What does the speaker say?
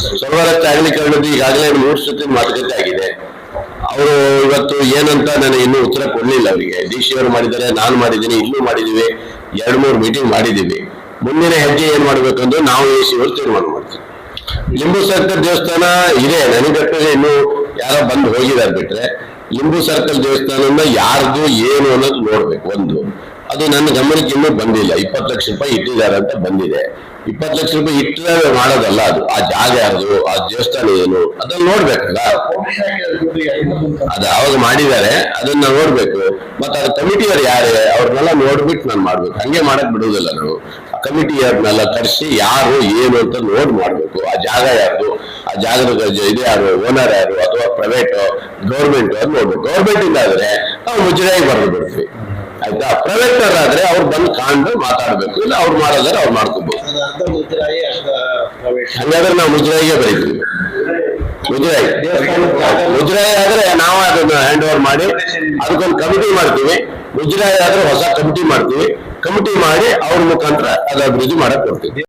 ಸರೋವರ ಅಗಲೀಕರಣದ್ದು ಈಗಾಗಲೇ ಮೂರು ಸತಿ ಮಾತುಕತೆ ಆಗಿದೆ. ಅವರು ಇವತ್ತು ಏನಂತ ನಾನು ಇನ್ನೂ ಉತ್ತರ ಕೊಡ್ಲಿಲ್ಲ ಅವರಿಗೆ. ಡಿ ಸಿ ಅವರು ಮಾಡಿದ್ದಾರೆ, ನಾನು ಮಾಡಿದ್ದೀನಿ, ಇಲ್ಲೂ ಮಾಡಿದ್ದೀವಿ, ಎರಡು ಮೂರು ಮೀಟಿಂಗ್ ಮಾಡಿದ್ದೀವಿ. ಮುಂದಿನ ಹೆಜ್ಜೆ ಏನ್ ಮಾಡ್ಬೇಕಂದ್ರೆ ನಾವು ಎ ಸಿ ಅವರು ತೀರ್ಮಾನ ಮಾಡ್ತೀವಿ. ಲಿಂಬು ದೇವಸ್ಥಾನ ಇದೆ ನನಗೆ ಇನ್ನು ಯಾರೋ ಬಂದು ಹೋಗಿದ್ದಾರೆ ಬಿಟ್ರೆ ಲಿಂಬು ಸರ್ಕಲ್ ದೇವಸ್ಥಾನದಿಂದ ಯಾರ್ದು ಏನು ಅನ್ನೋದು ನೋಡ್ಬೇಕು ಒಂದು. ಅದು ನನ್ನ ಗಮನಕ್ಕೆ ಇನ್ನೂ ಬಂದಿಲ್ಲ. ಇಪ್ಪತ್ತು ಲಕ್ಷ ರೂಪಾಯಿ ಇಟ್ಟಿದ್ದಾರೆ ಅಂತ ಬಂದಿದೆ. ಇಪ್ಪತ್ತು ಲಕ್ಷ ರೂಪಾಯಿ ಇಟ್ಟರೆ ಮಾಡೋದಲ್ಲ ಅದು. ಆ ಜಾಗ ಯಾರ್ದು? ಆ ದೇವಸ್ಥಾನ ಏನು? ಅದನ್ನ ನೋಡ್ಬೇಕಲ್ಲ. ಅದು ಅವಾಗ ಮಾಡಿದ್ದಾರೆ. ಅದನ್ನ ನೋಡ್ಬೇಕು. ಮತ್ತೆ ಅದು ಕಮಿಟಿಯವ್ರು ಯಾರೇ, ಅವ್ರನ್ನೆಲ್ಲ ನೋಡ್ಬಿಟ್ಟು ನಾನು ಮಾಡ್ಬೇಕು. ಹಂಗೆ ಮಾಡಕ್ ಬಿಡುವುದಿಲ್ಲ ನಾವು. ಆ ಕಮಿಟಿಯವ್ರನ್ನೆಲ್ಲ ತರಿಸಿ ಯಾರು ಏನು ಅಂತ ನೋಡ್ ಮಾಡ್ಬೇಕು. ಆ ಜಾಗ ಯಾರ್ದು? ಆ ಜಾಗದ ಇದು ಯಾರು? ಓನರ್ ಯಾರು? ಅಥವಾ ಪ್ರೈವೇಟ್ ಗೌರ್ಮೆಂಟ್ ಅದು ನೋಡ್ಬೇಕು. ಗೌರ್ಮೆಂಟ್ ಇಂದ ಆದ್ರೆ ನಾವು ಮುಜರಾಯಿ ಬರ್ದು ಬಿಡ್ತೀವಿ ಆಯ್ತಾ? ಪ್ರೈವೇಟ್ ಆದ್ರೆ ಅವ್ರು ಬಂದು ಕಾಣ್ದು ಮಾತಾಡ್ಬೇಕು. ಇಲ್ಲ ಅವ್ರು ಮಾಡೋದಾದ್ರೆ ಅವ್ರು ಮಾಡ್ಕೋಬಹುದು ಹಂಗಾದ್ರೆ ನಾವು ಮುಜರಾಯಿಗೆ ಬರೀತೀವಿ. ಮುಜರಾಯಿ. ಮುಜರಾಯಿ ಆದ್ರೆ ನಾವು ಅದನ್ನ ಹ್ಯಾಂಡ್ ಓವರ್ ಮಾಡಿ ಅದಕ್ಕೊಂದು ಕಮಿಟಿ ಮಾಡ್ತೀವಿ. ಮುಜರಾಯಿ ಆದ್ರೆ ಹೊಸ ಕಮಿಟಿ ಮಾಡ್ತೀವಿ. ಕಮಿಟಿ ಮಾಡಿ ಅವ್ರ ಮುಖಾಂತರ ಅದು ಅಭಿವೃದ್ಧಿ ಮಾಡಕ್ ಕೊಡ್ತೀವಿ.